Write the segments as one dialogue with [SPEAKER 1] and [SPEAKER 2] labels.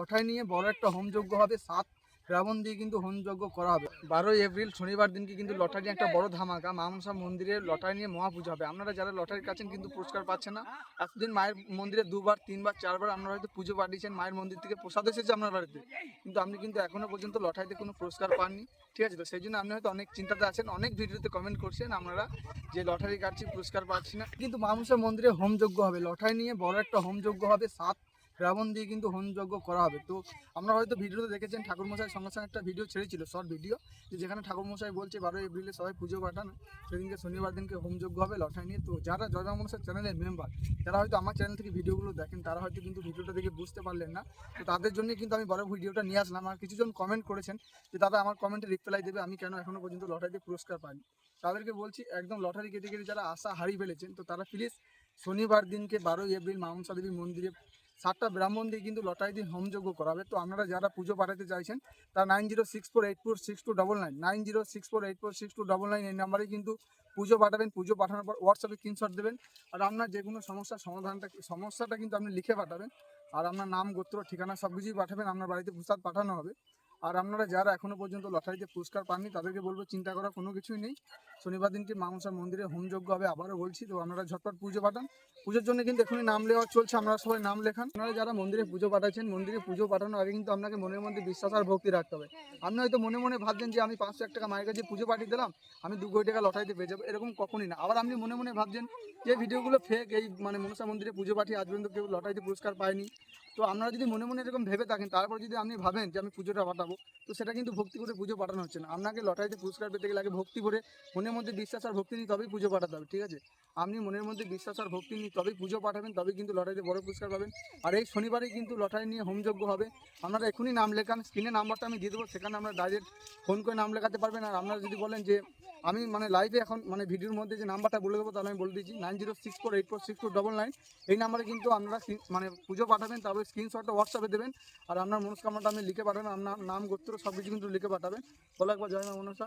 [SPEAKER 1] Lottery নিয়ে বড় একটা হোমযজ্ঞ হবে। সাত রাবণ দিয়ে কিন্তু হোমযজ্ঞ করা হবে। বারোই এপ্রিল শনিবার দিনকে কিন্তু লটারি একটা বড় ধামাকা মামসা মন্দিরে লটারি নিয়ে মহাপুজো হবে। আপনারা যারা লটারি কাছেন কিন্তু পুরস্কার পাচ্ছেন না, এতদিন মায়ের মন্দিরে দুবার, তিনবার, চারবার আপনারা হয়তো পুজো পাঠিয়েছেন মায়ের মন্দির থেকে, প্রসাদ এসেছে আপনার বাড়িতে। কিন্তু আপনি কিন্তু এখনও পর্যন্ত লটারিতে কোনো পুরস্কার পাননি। ঠিক আছে তো, সেই জন্য আপনি হয়তো অনেক চিন্তাতে আছেন, অনেক ভিডিওতে কমেন্ট করছেন আপনারা যে লটারি কাটছি পুরস্কার পাচ্ছি না। কিন্তু মামসা মন্দিরে হোমযজ্ঞ হবে। লটারি নিয়ে বড় একটা হোমযজ্ঞ হবে। সাত রাবণ দিয়ে কিন্তু হোমযজ্ঞ করা হবে। তো আমরা হয়তো ভিডিওতে দেখেছেন ঠাকুরমশাই সঙ্গে সঙ্গে একটা ভিডিও ছেড়েছিল শর্ট ভিডিও যে যেখানে ঠাকুরমশাই বলছে, বারোই এপ্রিলে সবাই পুজো পাঠান, সেদিনকে শনিবার দিনকে হোমযজ্ঞ হবে লটারি নিয়ে। তো যারা জয়মা মনসার চ্যানেলের মেম্বার যারা হয়তো আমার চ্যানেল থেকে ভিডিওগুলো দেখেন, তারা হয়তো কিন্তু ভিডিওটা দেখে বুঝতে পারলেন না। তো তাদের জন্যই কিন্তু আমি বড় ভিডিওটা নিয়ে আসলাম। আর কিছুজন কমেন্ট করেছেন যে, দাদা, আমার কমেন্টে রিপ্লাই দেবে, আমি কেন এখনও পর্যন্ত লটারিতে পুরস্কার পাইনি? তাদেরকে বলছি, একদম লটারি কেটে কেটে যারা আশা হারিয়ে ফেলেছেন, তো তারা প্লিজ শনিবার দিনকে বারোই এপ্রিল মামসা দেবী মন্দিরে সাতটা ব্রাহ্মণ দিয়ে কিন্তু লটারি দিন হোমযজ্ঞ করাবে। তো আপনারা যারা পুজো পাঠাতে চাইছেন, তারা nine zero six four eight four six two double nine nine zero six four eight four six two double nine এই নাম্বারে কিন্তু পুজো পাঠাবেন, পুজো পাঠানোর পর হোয়াটসঅ্যাপে স্ক্রিনশট দেবেন আর আপনার যে কোনো সমস্যার সমাধানটা, সমস্যাটা কিন্তু আপনি লিখে পাঠাবেন। আর আপনার নাম, গোত্র, ঠিকানা সব কিছুই পাঠাবেন, আপনার বাড়িতে প্রসাদ পাঠানো হবে। আর আপনারা যারা এখনও পর্যন্ত লটারিতে পুরস্কার পাননি, তাদেরকে বলব চিন্তা করার কোনো কিছুই নেই। শনিবার দিনকে মামসা মন্দিরে হোমযজ্ঞ হবে, আবারও বলছি। তো আপনারা ঝটপট পুজো পাঠান। পুজোর জন্য কিন্তু এখনই নাম লেওয়া চলছে, আপনারা সবাই নাম লেখান। আপনারা যারা মন্দিরে পুজো পাঠাচ্ছেন, মন্দিরে পুজো পাঠানোর আগে কিন্তু আপনাকে মনের মধ্যে বিশ্বাস আর ভক্তি রাখতে হবে। আপনি হয়তো মনে মনে ভাবছেন যে আমি পাঁচশো এক টাকা মায়ের কাছে পুজো পাঠিয়ে দিলাম, আমি দু কোটি টাকা লটারিতে পেয়ে যাব, এরকম কখনই না। আবার আপনি মনে মনে ভাবছেন যে ভিডিওগুলো ফেক এই মানে মনসা মন্দিরে পুজো পাঠিয়ে আজ পর্যন্ত কেউ লটারিতে পুরস্কার পায়নি। তো আপনারা যদি মনে মনে এরকম ভেবে থাকেন, তারপর যদি আপনি ভাবেন যে আমি পুজোটা পাঠাবো, তো সেটা কিন্তু ভক্তি করে পুজো পাঠানো হচ্ছে না। আপনাকে লটারিতে পুরস্কার পেতে গেলে আগে ভক্তি করে মনের মধ্যে বিশ্বাস আর ভক্তি নিয়ে তবেই পুজো পাঠাতে হবে, ঠিক আছে? আপনি মনের মধ্যে বিশ্বাস আর ভক্তি নিয়ে তবেই পুজো পাঠাবেন, তবেই কিন্তু লটারিতে বড় পুরস্কার পাবেন। আর এই শনিবারেই কিন্তু লটারি নিয়ে হোমযজ্ঞ হবে। আপনারা এখনই নাম লেখান, স্ক্রিনে নাম্বারটা আমি দিয়ে দেবো, সেখানে আপনারা ডাইরেক্ট ফোন করে নাম লেখাতে পারবেন। আর আপনারা যদি বলেন যে, আমি মানে লাইভে এখন মানে ভিডিওর মধ্যে যে নাম্বারটা বলে দেবো, তাহলে আমি বলে দিচ্ছি nine zero six four eight four six four double nine এই নাম্বারে কিন্তু আপনারা মানে পুজো পাঠাবেন তারপরে স্ক্রিনশটটা হোয়াটসঅ্যাপে দেবেন আর আপনার মনস্কামনাটা আপনি লিখে পাঠাবেন আপনার নাম গোত্র সব কিছু কিন্তু লিখে পাঠাবেন। বলো একবার
[SPEAKER 2] জয় মা মনসা।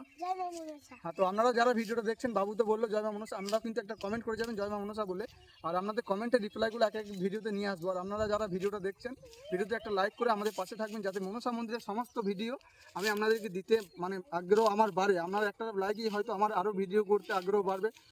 [SPEAKER 1] হ্যাঁ তো আপনারা যারা ভিডিওটা দেখছেন বাবু তো বলল জয় মা মনসা আপনারা কিন্তু একটা কমেন্ট করে যাবেন জয় মা মনসা বলে। আর আপনাদের কমেন্টের রিপ্লাইগুলো এক এক ভিডিওতে নিয়ে আসব। আর আপনারা যারা ভিডিওটা দেখছেন ভিডিওতে একটা লাইক করে আমাদের পাশে থাকবেন যাতে মনসা মন্দিরের সমস্ত ভিডিও আমি আপনাদেরকে দিতে মানে আগ্রহ আমার বাড়ে। আমার একটা লাইকই হয়তো আমার আরও ভিডিও করতে আগ্রহ বাড়বে।